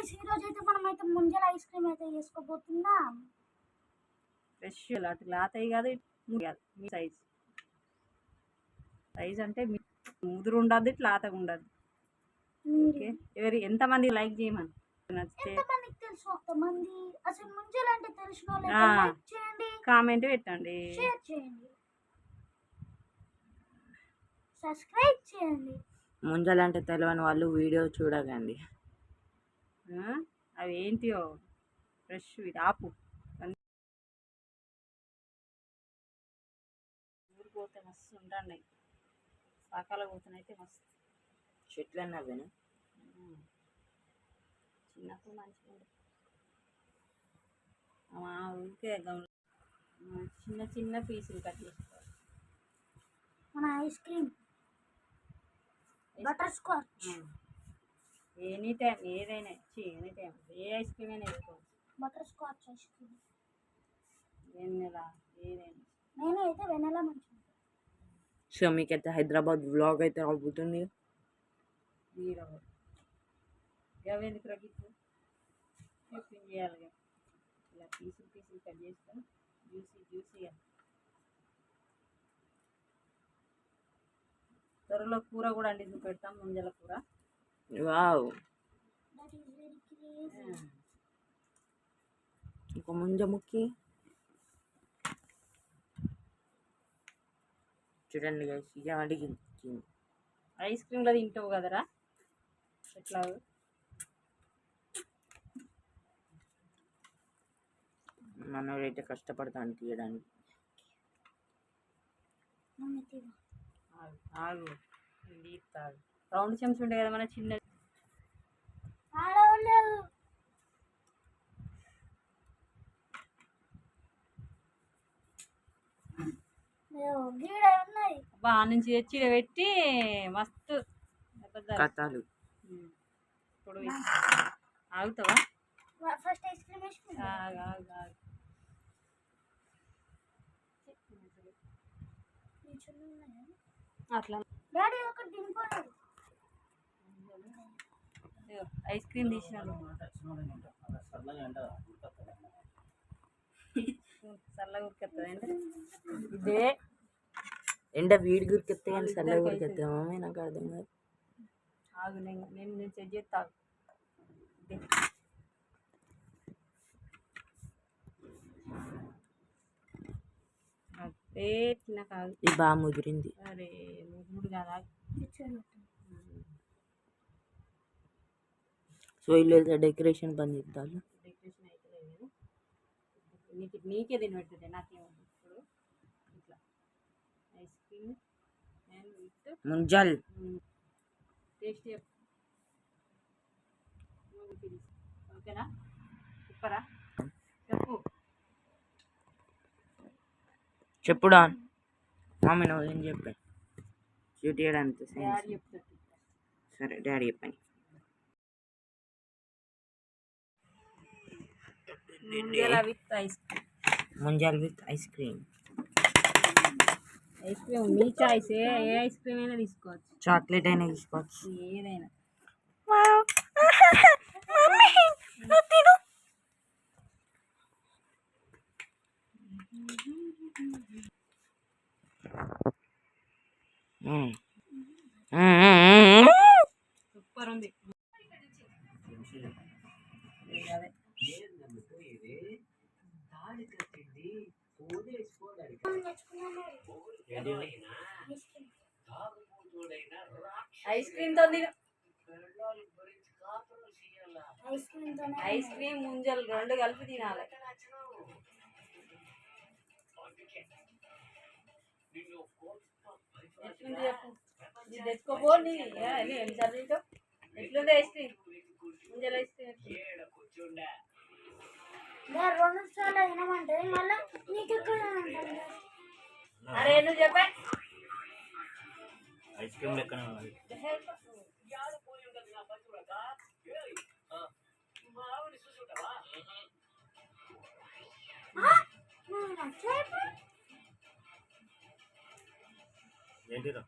Guys ఈ రోజు అయితే మనం అయితే ముంజల ఐస్ క్రీమ్ అయితే చేసుకోబోతున్నాం. ఫ్రెష్ అటు లాతయి కాదు కాదు మీ సైజ్. సైజ్ అంటే మీ ముదురు ఉండదు ఇట్లా లాతగా ఉండదు ఓకే? ఎవరి ఎంతమంది లైక్ చేయమని? నచ్చితే అంటే కామెంట్ పెట్టండి. షేర్ చేయండి. సబ్స్క్రైబ్ చేయండి. ముంజలంటే తెలియని వాళ్ళు వీడియో చూడకండి? అవి ఏంటియో ఫ్రెష్ ఇది ఆపు ఊరు పోతే మస్తు ఉంటున్నాయి పాకాల పోతున్నాయితే మస్తు. చెట్లు అన్నవేనా ఉమ్. చిన్నప్పుడు మంచిగా మా ఊరికే చిన్న చిన్న పీసులు కట్ చేసుకోవాలి మన ice cream. Butterscotch. Any time ఏదైనా చి ఎనీ టైం. ఏ ఐస్ క్రీమ్ అయినా వేసుకోవచ్చు బటర్ స్కాచ్ ఐస్ క్రీమ్. వెన్నెల ఏదైనా. నేను అయితే వెనలా మంచిగా సో మీకైతే హైదరాబాద్ వ్లాగ్ అయితే రాబోతుంది జీరో గవేందుకు రగిత్తు టిఫిన్ చేయాలి. ఇలా పీసులు పీసులు కట్ చేసుకొని జ్యూసీ జ్యూసీగా త్వరలో కూర కూడా అండి పెడతాం ముంజల కూర. వావ్ ఒక ముంజ ముక్కి చూడండి guys, ఇక అడిగింది ఐస్ క్రీమ్లో తింటావు కదరా? ఎట్లా? మనోడైతే కష్టపడతాను తీయడానికి ఆగు ఆగు తీస్తాడు రౌండ్ చెంచా ఉండే కదా మన చిన్న ఆడవాళ్ళు గీడ ఉన్నాయి. బా నుంచి తెచ్చి పెట్టి మస్తు కథలు. ఇప్పుడు. ఆగుతావా? ఫస్ట్ ఐస్ క్రీమ్ వేసుకుంటా ఆగు ఆగు ఆగు. అట్లా. డాడీ ఒకటి దింపలేదు ఐస్ క్రీమ్ తీసినాను చల్లగా ఉరికెత్తది అంటే ఇదే. ఎండ వీడి గురికెత్తే కానీ చల్ల గురికెత్తే మమ్మీ నాకు అర్థం కాదు. ఆగు నేను నేను నేను చెక్ చేస్తా. కాదు ఇది బాగా ముదిరింది. అరే మూడు కాదు. సో వీళ్ళు డెకరేషన్ పని చేద్దాం డెకరేషన్ అయితే లేదు నీకు నీకే తిని పెడుతుంది నాకేమో ఇప్పుడు ఇట్లా ఐస్ క్రీమ్ అండ్ విత్ ముంజల్. టేస్ట్. ఓకేనా? సూపరా చెప్పు. చెప్పుడా? మమ్మీ నువ్వు ఏం చెప్పా? షూట్ చేయడానికి సరే డాడీ చెప్పండి. ముంజల with ice cream Munjal with ice cream ice cream me choice ఏ ఏ ఐస్ క్రీమ్ అయినా తీసుకోవచ్చు చాక్లెట్ అయినా తీసుకోవచ్చు ఏదైనా మ్మ్. Ice cream. తో. ఐస్ క్రీమ్తో ఐస్ క్రీమ్ ముంజలు రెండు కలిపి తినాలి. ఎట్లుంది చెప్పు? ఇది తెచ్చుకోపో నీ. ఏ, నీ ఏం చదివితో ఎట్లుంది ఐస్ క్రీమ్? ముంజల ఐస్ క్రీమ్ రెండు సార్లు అయినామంటే మళ్ళీ నీకు ఎక్కడ అరే నువ్వు చెప్పా. ఐస్ క్రీమ్ లెక్కనే ఉన్నది. ఏంటిరా